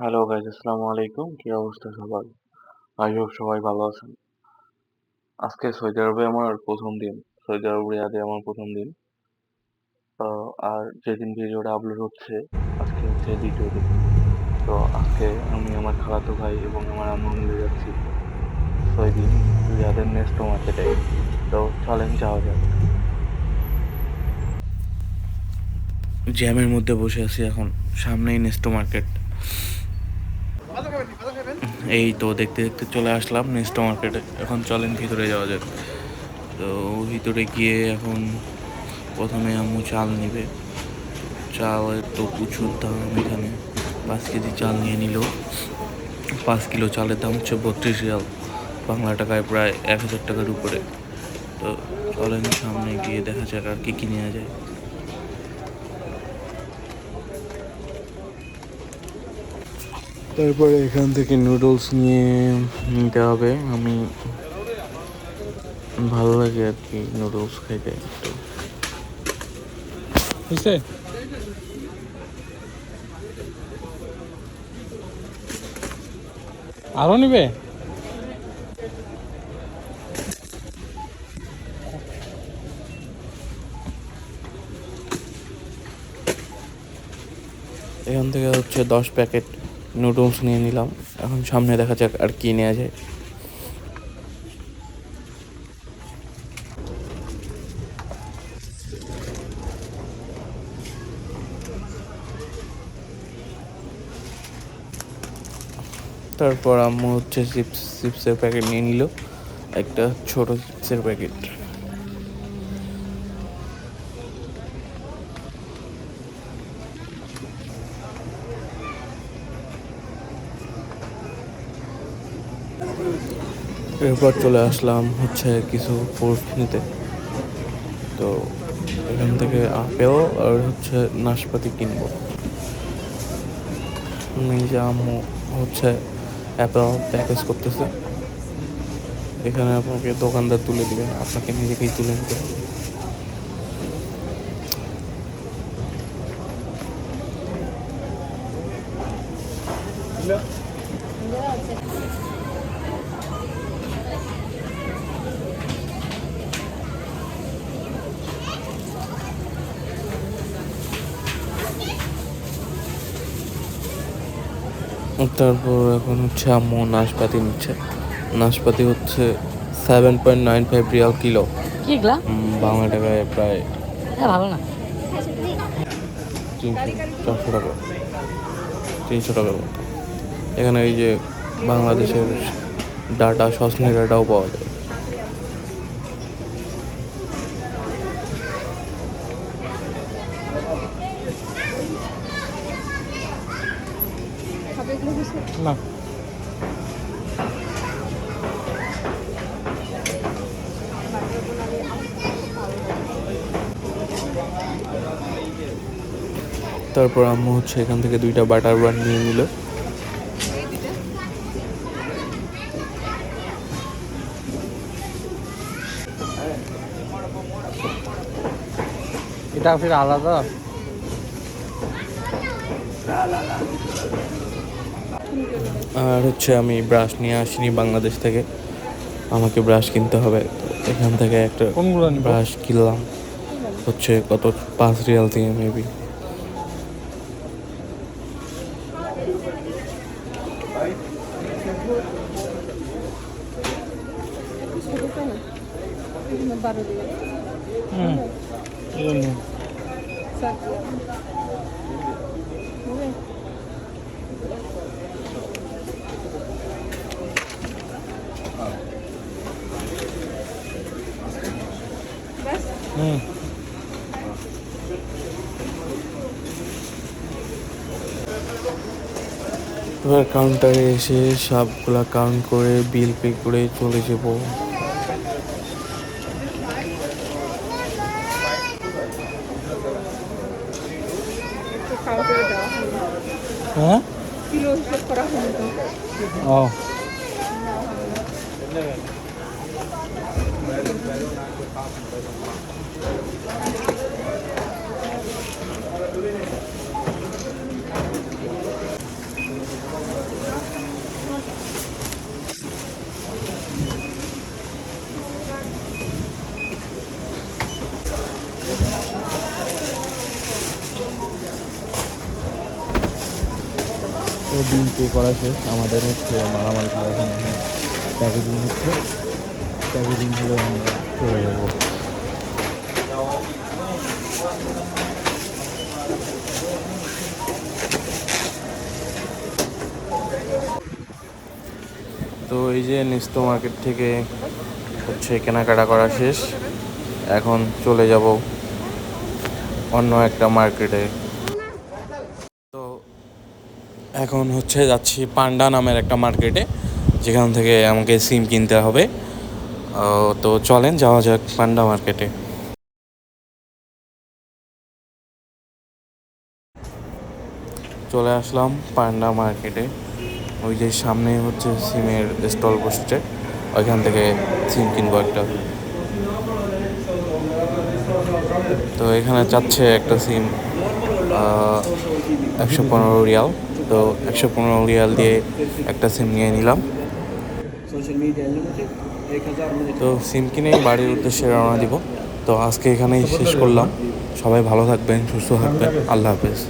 Hello guys আসসালামু আলাইকুম। কি অবস্থা সবার? আই হোপ সবাই ভালো আছেন। আজকে সৌদি আরবে আমার প্রথম দিন। সৌদি আরব রিয়াদে আমার প্রথম দিন। আর যেদিন ভিডিওটা আপলোড হচ্ছে, আজকে হচ্ছে দ্বিতীয় দিন। তো, আজকে আমি আমার খালাতো ভাই এবং আমার আম্মু মিলে যাচ্ছি সৌদি রিয়াদের নেক্সট মার্কেটে তো, চলেন যাওয়া যাক। জ্যামের মধ্যে বসে আছি এখন, সামনেই নেস্টো মার্কেট এই তো দেখতে দেখতে চলে আসলাম নেক্সট মার্কেটে এখন চলেন ভিতরে যাওয়া যাক। তো ভিতরে গিয়ে এখন প্রথমে আম্মু চাল নেবে। চালের তো প্রচুর দাম এখানে। পাঁচ কেজি চাল নিয়ে নিল। পাঁচ কিলো চালের দাম হচ্ছে বত্রিশ রিয়াল। বাংলা টাকায় প্রায় এক হাজার টাকার উপরে। তো চলেন সামনে গিয়ে দেখা যাক আর কি কি নেওয়া যায়। তারপরে এখান থেকে নুডলস নিয়ে নিতে হবে। আমি ভালো লাগে আর কি নুডলস খাইতে। একটু বুঝছে আরও নিবে? এখান থেকে হচ্ছে দশ প্যাকেট। নুডলস নিয়ে নিলাম। এখন সামনে দেখা যাক আর কি নেওয়া যায়। তারপর আম্মু হচ্ছে চিপস, চিপসের প্যাকেট নিয়ে নিল। একটা ছোট চিপসের প্যাকেট। এরপর চলে আসলাম হচ্ছে কিছু ফ্রুট নিতে। তো এখান থেকে আপেল আর হচ্ছে নাশপাতি কিনবো। নিজে আম্মু হচ্ছে অ্যাপেল প্যাকেজ করতেছে। এখানে আপনাকে দোকানদার তুলে দিবে, আপনাকে নিজেকেই তুলে নিতে হবে তারপর এখন হচ্ছে আম্মু নাশপাতি নিচ্ছে। নাশপাতি হচ্ছে seven point nine five Real kilo কি বাংলা টাকায় প্রায় ভালো না। চারশো টাকা। তিনশো টাকার মতো এখানে এই যে বাংলাদেশের ডাটা সসনের ডাটাও পাওয়া যায়। না। তারপর আম্মু হচ্ছে এখান থেকে দুইটা বাটার বান নিয়ে নিল। এটা ফির আলাদা? আর হচ্ছে আমি ব্রাশ নিয়ে আসিনি বাংলাদেশ থেকে। আমাকে ব্রাশ কিনতে হবে। তো এখান থেকে একটা ব্রাশ কিনলাম। হচ্ছে কত? পাঁচ রিয়াল দিয়ে মেবি হুম। এবার কাউন্টারে এসে সবগুলা কাউন্ট করে বিল পে করে চলে যাব। হ্যাঁ? করা তো বিল পে করা শেষ। আমাদের হচ্ছে মারামারি করা এখন প্যাকেজিং হচ্ছে। প্যাকেজিং হলে আমরা চলে যাব। তো এই যে নিস্তো মার্কেট থেকে হচ্ছে কেনাকাটা করা শেষ। এখন চলে যাব অন্য একটা মার্কেটে। এখন হচ্ছে যাচ্ছি পান্ডা নামের একটা মার্কেটে, যেখান থেকে আমাকে সিম কিনতে হবে। তো চলেন, যাওয়া যাক পান্ডা মার্কেটে। চলে আসলাম পান্ডা মার্কেটে। ওই যে সামনে হচ্ছে সিমের স্টল বসছে, ওইখান থেকে সিম কিনবো একটা। তো এখানে চাচ্ছে একটা সিম একশো পনেরো রিয়াল। তো একশো পনেরো রিয়াল দিয়ে একটা সিম নিয়ে নিলাম। তো সিম কিনেই বাড়ির উদ্দেশ্যে রওনা দিব। তো আজকে এখানেই শেষ করলাম। সবাই ভালো থাকবেন সুস্থ থাকবেন। আল্লাহ হাফেজ।